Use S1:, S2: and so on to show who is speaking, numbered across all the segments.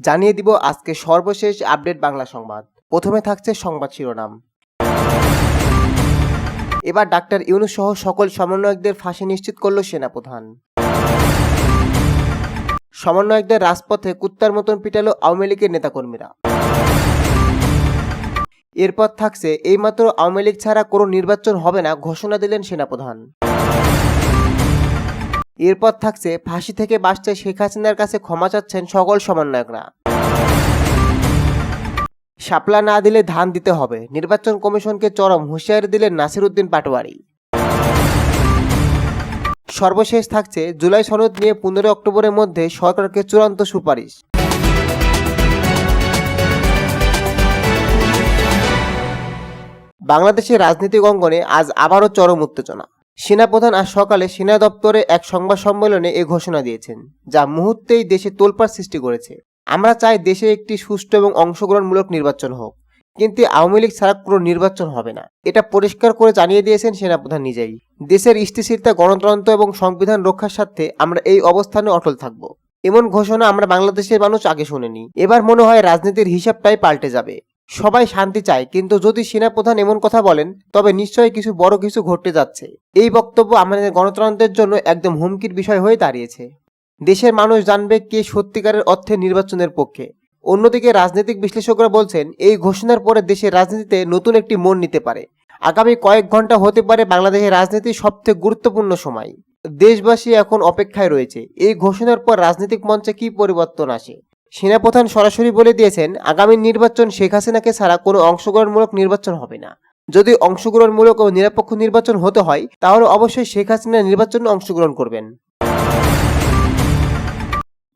S1: জানিয়ে দিব আজকে সর্বশেষ আপডেট বাংলা সংবাদ। প্রথমে থাকছে সংবাদ শিরোনাম। এবার ডাক্তার ইউনুস সহ সকল সমন্বয়কদের ফাঁসি নিশ্চিত করল সেনাপ্রধান। সমন্বয়কদের রাজপথে কুত্তার মতন পিটালো আওয়ামী লীগের নেতাকর্মীরা। এরপর থাকছে, এইমাত্র আওয়ামী লীগ ছাড়া কোনো নির্বাচন হবে না ঘোষণা দিলেন সেনাপ্রধান। এরপর থাকছে, ফাঁসি থেকে বাঁচতে শেখ হাসিনার কাছে ক্ষমা চাচ্ছেন সকল সমন্বয়করা। শাপলা না দিলে ধান দিতে হবে। নির্বাচন কমিশনকে চরম হুঁশিয়ারি দিলেন নাসিরুদ্দিন পাটোয়ারি। সর্বশেষ থাকছে জুলাই সনদ নিয়ে পনেরো অক্টোবরের মধ্যে সরকারকে চূড়ান্ত সুপারিশ। বাংলাদেশের রাজনৈতিক অঙ্গনে আজ আবারও চরম উত্তেজনা। সেনাপ্রধান আজ সকালে সেনা দপ্তরে এক সংবাদ সম্মেলনে এ ঘোষণা দিয়েছেন, যা মুহূর্তেই দেশে তোলপাড় সৃষ্টি করেছে। আমরা চাই দেশে একটি সুষ্ঠু এবং অংশগ্রহণমূলক নির্বাচন হোক। কিন্তু আওয়ামী লীগ ছাড়া কোনো নির্বাচন হবে না। এটা পরিষ্কার করে জানিয়ে দিয়েছেন সেনাপ্রধান নিজেই। দেশের স্থিতিশীলতা, গণতন্ত্র এবং সংবিধান রক্ষার স্বার্থে আমরা এই অবস্থানে অটল থাকব। এমন ঘোষণা আমরা বাংলাদেশের মানুষ আগে শুনিনি। এবার মনে হয় রাজনীতির হিসাবটাই পাল্টে যাবে। সবাই শান্তি চায়, কিন্তু যদি সেনাপ্রধান এমন কথা বলেন, তবে নিশ্চয়ই কিছু বড় কিছু ঘটতে যাচ্ছে। এই বক্তব্য আমাদের গণতন্ত্রের জন্য একদম হুমকির বিষয় হয়ে দাঁড়িয়েছে। দেশের মানুষ জানবে কে সত্যিকারের অর্থে নির্বাচনের পক্ষে। অন্যদিকে রাজনৈতিক বিশ্লেষকরা বলছেন, এই ঘোষণার পরে দেশের রাজনীতিতে নতুন একটি মন নিতে পারে। আগামী কয়েক ঘণ্টা হতে পারে বাংলাদেশের রাজনীতির সবথেকে গুরুত্বপূর্ণ সময়। দেশবাসী এখন অপেক্ষায় রয়েছে। এই ঘোষণার পর রাজনৈতিক মঞ্চে কি পরিবর্তন আসে? সেনাপ্রধান সরাসরি বলে দিয়েছেন, আগামী নির্বাচন শেখ হাসিনাকে ছাড়া কোনো অংশগ্রহণমূলক নির্বাচন হবে না। যদি অংশগ্রহণমূলক ও নিরপেক্ষ নির্বাচন হতে হয়, তাহলে অবশ্যই শেখ হাসিনা নির্বাচনে অংশগ্রহণ করবেন।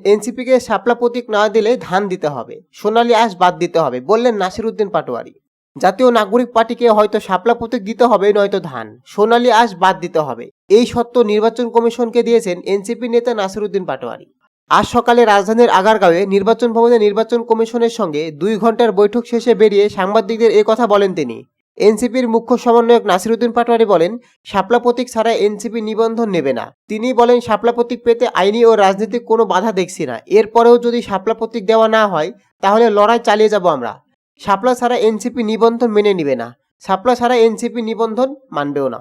S1: এনসিপিকে শাপলা প্রতীক না দিলে ধান দিতে হবে। সোনালী আঁশ বাদ দিতে হবে, বললেন নাসিরুদ্দিন পাটোয়ারি। জাতীয় নাগরিক পার্টিকে হয়তো শাপলা প্রতীক দিতে হবে, নয়তো ধান। সোনালী আঁশ বাদ দিতে হবে। এই সত্য নির্বাচন কমিশনকে দিয়েছেন এনসিপি নেতা নাসিরুদ্দিন পাটোয়ারি। আজ সকালে রাজধানীর আগারগাঁওয়ে নির্বাচন ভবনে নির্বাচন কমিশনের সঙ্গে দুই ঘণ্টার বৈঠক শেষে বেরিয়ে সাংবাদিকদের এ কথা বলেন তিনি। এনসিপির মুখ্য সমন্বয়ক নাসিরুদ্দিন পাটোয়ারি বলেন, শাপলা প্রতীক ছাড়া এনসিপি নিবন্ধন নেবে না। তিনি বলেন, শাপলা প্রতীক পেতে আইনি ও রাজনৈতিক কোনো বাধা দেখছি না। এরপরেও যদি শাপলা প্রতীক দেওয়া না হয়, তাহলে লড়াই চালিয়ে যাব আমরা। শাপলা ছাড়া এনসিপি নিবন্ধন মেনে নিবে না। শাপলা ছাড়া এনসিপি নিবন্ধন মানবেও না।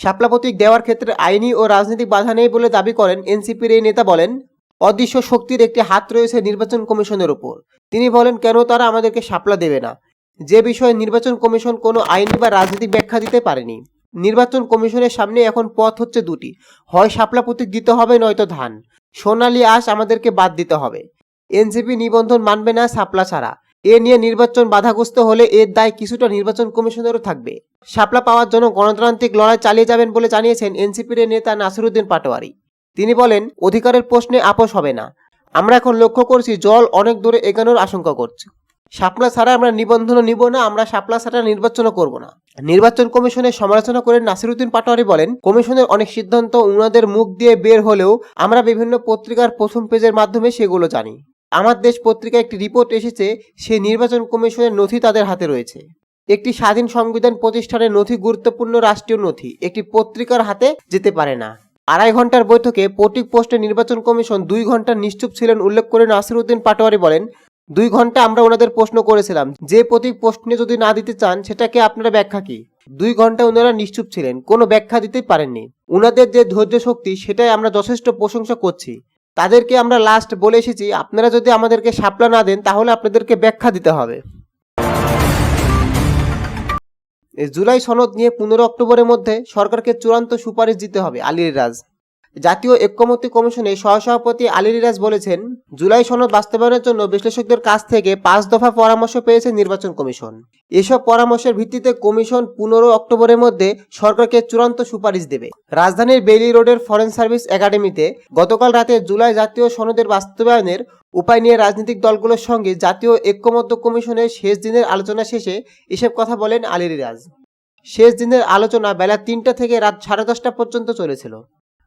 S1: শাপলা প্রতীক দেওয়ার ক্ষেত্রে আইনি ও রাজনৈতিক বাধা নেই বলে দাবি করেন এনসিপির এই নেতা বলেন, অদৃশ্য শক্তির একটি হাত রয়েছে নির্বাচন কমিশনের উপর। তিনি বলেন, কেন তারা আমাদেরকে শাপলা দেবে না? যে বিষয়ে নির্বাচন কমিশন কোনো আইনি বা রাজনৈতিক ব্যাখ্যা দিতে পারেনি। নির্বাচন কমিশনের সামনে এখন পথ হচ্ছে দুটি। হয় শাপলা প্রতীক দিতে হবে, নয়তো ধান। সোনালি আশ আমাদেরকে বাদ দিতে হবে। এনসিপি নিবন্ধন মানবে না শাপলা ছাড়া। এ নিয়ে নির্বাচন বাধাগ্রস্ত হলে এর দায় কিছুটা নির্বাচন কমিশনেরও থাকবে। শাপলা পাওয়ার জন্য গণতান্ত্রিক লড়াই চালিয়ে যাবেন বলে জানিয়েছেন এনসিপির নেতা নাসিরুদ্দিন পাটোয়ারি। তিনি বলেন, অধিকারের প্রশ্নে আপোষ হবে না। আমরা এখন লক্ষ্য করছি জল অনেক দূরে এগানোর আশঙ্কা করছে। শাপলা ছাড়া আমরা নিবন্ধনও নিব না, আমরা শাপলা ছাড়া নির্বাচনও করব না। নির্বাচন কমিশনের সমালোচনা করে নাসিরুদ্দিন পাটোয়ারি বলেন, কমিশনের অনেক সিদ্ধান্ত উনাদের মুখ দিয়ে বের হলেও আমরা বিভিন্ন পত্রিকার প্রথম পেজের মাধ্যমে সেগুলো জানি। আমার দেশ পত্রিকায় একটি রিপোর্ট এসেছে সেই নির্বাচন কমিশনের নথি তাদের হাতে রয়েছে। একটি স্বাধীন সংবিধান প্রতিষ্ঠানের নথি গুরুত্বপূর্ণ রাষ্ট্রীয় নথি, একটি পত্রিকার হাতে যেতে পারে না। আড়াই ঘণ্টার বৈঠকে প্রতীক পোস্টে নির্বাচন কমিশন দুই ঘণ্টা নিশ্চুপ ছিলেন, উল্লেখ করে নাসিরুদ্দিন পাটোয়ারি বলেন দুই ঘণ্টা আমরা ওনাদের প্রশ্ন করেছিলাম, যে প্রতীক প্রশ্নে যদি না দিতে চান, সেটাকে আপনারা ব্যাখ্যা কি? দুই ঘণ্টা ওনারা নিশ্চুপ ছিলেন, কোনো ব্যাখ্যা দিতে পারেননি। ওনাদের যে ধৈর্য শক্তি, সেটাই আমরা যথেষ্ট প্রশংসা করছি। তাদেরকে আমরা লাস্ট বলে এসেছি, আপনারা যদি আমাদেরকে সাপলা না দেন, তাহলে আপনাদেরকে ব্যাখ্যা দিতে হবে। জুলাই সনদ নিয়ে পনেরো অক্টোবরের মধ্যে সরকারকে চূড়ান্ত সুপারিশ দিতে হবে আলী রিরাজ জাতীয় ঐক্যমত্য কমিশনে সহসভাপতি আলী রিরাজ বলেছেন, জুলাই সনদ বাস্তবায়নের জন্য বিশ্লেষকদের কাছ থেকে পাঁচ দফা পরামর্শ পেয়েছে নির্বাচন কমিশন। এসব পরামর্শের ভিত্তিতে কমিশন পনেরো অক্টোবরের মধ্যে সরকারকে চূড়ান্ত সুপারিশ দেবে। রাজধানীর বেইলি রোডের ফরেন সার্ভিস একাডেমিতে গতকাল রাতে জুলাই জাতীয় সনদের বাস্তবায়নের উপায় নিয়ে রাজনৈতিক দলগুলোর সঙ্গে জাতীয় ঐক্যমত্য কমিশনের শেষ দিনের আলোচনা শেষে এসব কথা বলেন আলী রিরাজ শেষ দিনের আলোচনা বেলা তিনটা থেকে রাত সাড়ে দশটা পর্যন্ত চলেছিল।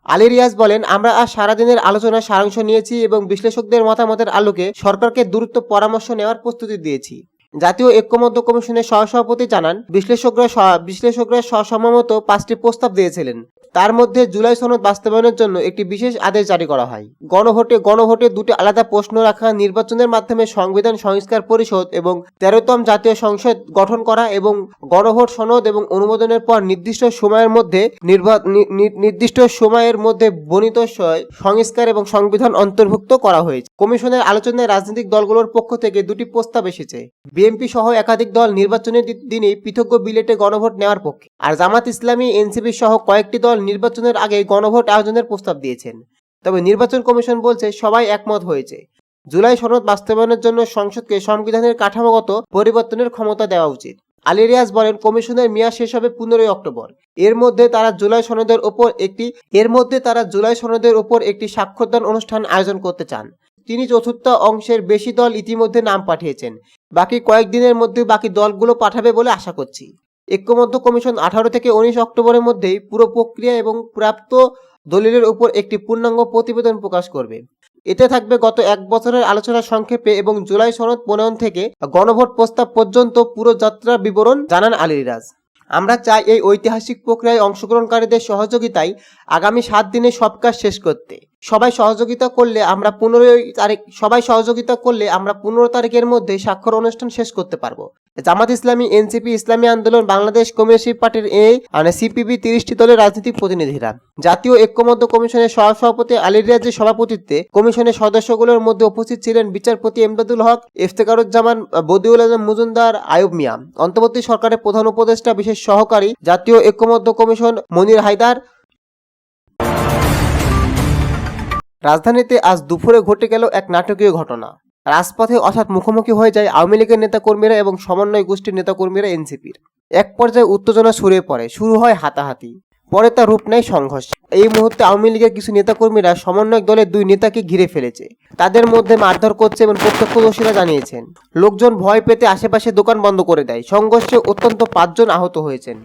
S1: আলী রিয়াজ বলেন, আমরা আজ সারাদিনের আলোচনার সারাংশ নিয়েছি এবং বিশ্লেষকদের মতামতের আলোকে সরকারকে দ্রুত পরামর্শ নেওয়ার প্রস্তুতি দিয়েছি। জাতীয় ঐক্যমত্য কমিশনের সহসভাপতি জানান, বিশ্লেষকরা বিশ্লেষকরা সসম্মত পাঁচটি প্রস্তাব দিয়েছিলেন। তার মধ্যে জুলাই সনদ বাস্তবায়নের জন্য একটি বিশেষ আদেশ জারি করা হয়। গণভোটে গণভোটে দুটি আলাদা প্রশ্ন রাখা, নির্বাচনের মাধ্যমে সংবিধান সংস্কার পরিষদ এবং তেরোতম জাতীয় সংসদ গঠন করা এবং গণভোট সনদ এবং অনুমোদনের পর নির্দিষ্ট সময়ের মধ্যে নির্দিষ্ট সময়ের মধ্যে বর্ণিত সংস্কার এবং সংবিধান অন্তর্ভুক্ত করা হয়েছে। কমিশনের আলোচনায় রাজনৈতিক দলগুলোর পক্ষ থেকে দুটি প্রস্তাব এসেছে। বিএনপি সহ একাধিক দল নির্বাচনের দিনে পৃথক বিলেটে গণভোট নেওয়ার পক্ষে, আর জামাত ইসলামী, এনসিপি সহ কয়েকটি দল নির্বাচনের আগে গণভোট আয়োজনের প্রস্তাব দিয়েছেন। তবে নির্বাচন কমিশন বলছে, সবাই একমত হয়েছে। জুলাই সনদ বাস্তবায়নের জন্য সংসদকে সংবিধানের কাঠামোগত পরিবর্তনের ক্ষমতা দেওয়া উচিত। আলী রিয়াজ বলেন, কমিশনের মেয়াদ শেষ হবে পনেরোই অক্টোবর। এর মধ্যে তারা জুলাই সনদের ওপর একটি এর মধ্যে তারা জুলাই সনদের ওপর একটি স্বাক্ষরদান অনুষ্ঠান আয়োজন করতে চান। তিনি চতুর্থ অংশের বেশি দল ইতিমধ্যে নাম পাঠিয়েছেন। বাকি কয়েকদিনের মধ্যে বাকি দলগুলো পাঠাবে বলে আশা করছি। ঐক্যমত্য কমিশন আঠারো থেকে উনিশ অক্টোবরের মধ্যেই পুরো প্রক্রিয়া এবং প্রাপ্ত দলিলের উপর একটি পূর্ণাঙ্গ প্রতিবেদন প্রকাশ করবে। এতে থাকবে গত এক বছরের আলোচনা সংক্ষেপে এবং জুলাই সনদ প্রণয়ন থেকে গণভোট প্রস্তাব পর্যন্ত পুরো যাত্রার বিবরণ, জানান আলিরাজ। আমরা চাই এই ঐতিহাসিক প্রক্রিয়ায় অংশগ্রহণকারীদের সহযোগিতায় আগামী সাত দিনে সব কাজ শেষ করতে। সবাই সহযোগিতা করলে আমরা পনেরোই তারিখ সবাই সহযোগিতা করলে আমরা পনেরো তারিখের মধ্যে স্বাক্ষর অনুষ্ঠান শেষ করতে পারব। জামাত ইসলামী, এনসিপি, ইসলামী আন্দোলন, বাংলাদেশ কমিউনিস্ট পার্টির এই মানে সিপিবি তিরিশটি দলের রাজনৈতিক প্রতিনিধিরা। জাতীয় ঐক্যমত্য কমিশনের সহসভাপতি আলী রিয়াজের সভাপতিত্বে কমিশনের সদস্যগুলোর মধ্যে উপস্থিত ছিলেন বিচারপতি এমদাদুল হক, ইফতেকারুজ্জামান, বদিউল আজম মজুমদার, আয়ুব মিয়া। অন্তর্বর্তী সরকারের প্রধান উপদেষ্টা, বিশেষ সহকারী জাতীয় ঐক্যমত্য কমিশন মনির হায়দার। রাজধানীতে আজ দুপুরে ঘটে গেল এক নাটকীয় ঘটনা। রাজপথে অর্থাৎ মুখোমুখি হয়ে যায় আওয়ামী লীগের নেতাকর্মীরা এবং সমন্বয় গোষ্ঠীর নেতাকর্মীরা এনসিপির। এক পর্যায়ে উত্তেজনা ছড়িয়ে পড়ে, শুরু হয় হাতাহাতি। পরে তা রূপ নেয় সংঘর্ষ। এই মুহূর্তে আওয়ামী লীগের কিছু নেতাকর্মীরা সমন্বয়ক দলের দুই নেতাকে ঘিরে ফেলেছে। তাদের মধ্যে মারধর করছে এবং প্রত্যক্ষদর্শীরা জানিয়েছেন, লোকজন ভয় পেতে আশেপাশে দোকান বন্ধ করে দেয়। সংঘর্ষে অত্যন্ত পাঁচজন আহত হয়েছেন।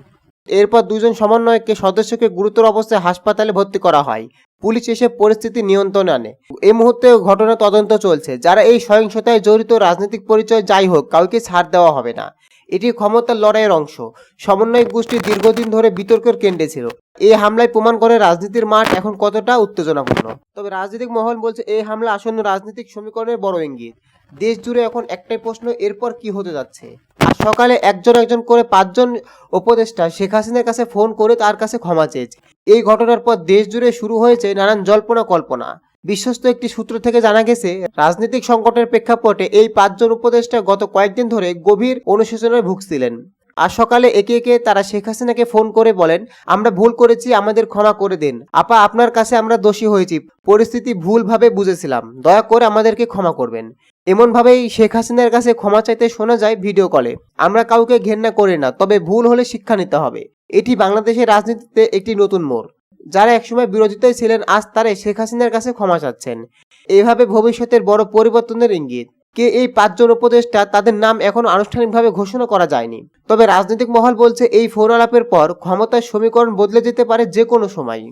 S1: এরপর দুজন সমন্বয়ককে, সদস্যকে গুরুতর অবস্থায় হাসপাতালে ভর্তি করা হয়। পুলিশ এসে পরিস্থিতি নিয়ন্ত্রণে আনে। এই মুহূর্তে ঘটনা তদন্ত চলছে। যারা এই সহিংসতায় জড়িত রাজনৈতিক পরিচয় যাই হোক, কাউকে ছাড় দেওয়া হবে না। এটি ক্ষমতার লড়াইয়ের অংশ। সমন্বয় গোষ্ঠী দীর্ঘদিন ধরে বিতর্কের কেন্দ্রে ছিল। এই হামলায় প্রমাণ করে রাজনীতির মাঠ এখন কতটা উত্তেজনাপূর্ণ। তবে রাজনৈতিক মহল বলছে, এই হামলা আসন্ন রাজনৈতিক সমীকরণের বড় ইঙ্গিত। দেশ জুড়ে এখন একটাই প্রশ্ন, এরপর কি হতে যাচ্ছে? আজ সকালে একজন একজন করে পাঁচজন উপদেষ্টা শেখ হাসিনার কাছে ফোন করে তার কাছে ক্ষমা চেয়েছে। এই ঘটনার পর দেশ জুড়ে শুরু হয়েছে নানান জল্পনা কল্পনা। বিশ্বস্ত একটি সূত্র থেকে জানা গেছে, রাজনৈতিক সংকটের প্রেক্ষাপটে এই পাঁচজন উপদেষ্টা গত কয়েকদিন ধরে গভীর অনুশোচনায় ভুগছিলেন। আর সকালে একে একে তারা শেখ হাসিনাকে ফোন করে বলেন, আমরা ভুল করেছি, আমাদের ক্ষমা করে দিন। আপা, আপনার কাছে আমরা দোষী হয়েছি। পরিস্থিতি ভুলভাবে বুঝেছিলাম। দয়া করে আমাদেরকে ক্ষমা করবেন। এমনভাবেই শেখ হাসিনার কাছে ক্ষমা চাইতে শোনা যায় ভিডিও কলে। আমরা কাউকে ঘেন্না করি না, তবে ভুল হলে শিক্ষা নিতে হবে। এটি বাংলাদেশের রাজনীতিতে একটি নতুন মোড়। যারা একসময় বিরোধিতায় ছিলেন, আজ তারা শেখ হাসিনার কাছে ক্ষমা চাচ্ছেন। এইভাবে ভবিষ্যতের বড় পরিবর্তনের ইঙ্গিত। কে এই পাঁচজন উপদেষ্টা, তাদের নাম এখনও আনুষ্ঠানিকভাবে ঘোষণা করা যায়নি। তবে রাজনৈতিক মহল বলছে, এই ফোন আলাপের পর ক্ষমতার সমীকরণ বদলে যেতে পারে যে কোনো সময়।